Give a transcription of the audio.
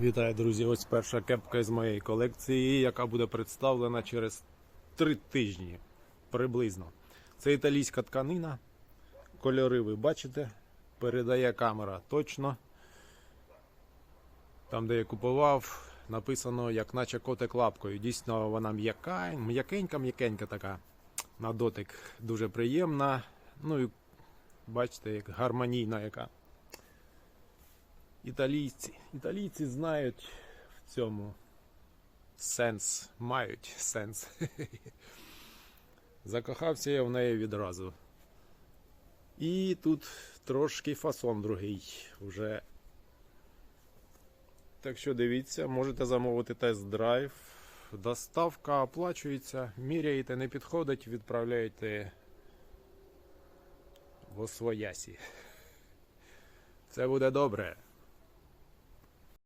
Вітаю, друзі! Ось перша кепка з моєї колекції, яка буде представлена через три тижні приблизно. Це італійська тканина. Кольори ви бачите. Передає камера точно. Там, де я купував, написано, як наче котик лапкою. Дійсно, вона м'яка, м'якенька, м'якенька така. На дотик дуже приємна. Ну і бачите, як гармонійна яка. Італійці. Італійці знають в цьому сенс, мають сенс. Закохався я в неї відразу. І тут трошки фасон другий вже. Так що дивіться, можете замовити тест-драйв. Доставка оплачується, міряєте, не підходить, відправляєте в Освоясі. Це буде добре.